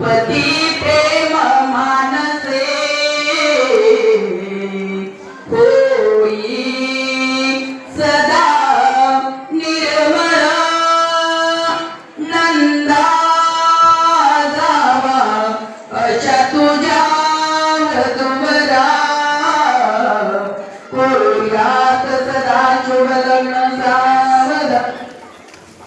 पती प्रेम मानसे। सदा निर्मळ नंदा जावा। अशा तुझ्या तुमरा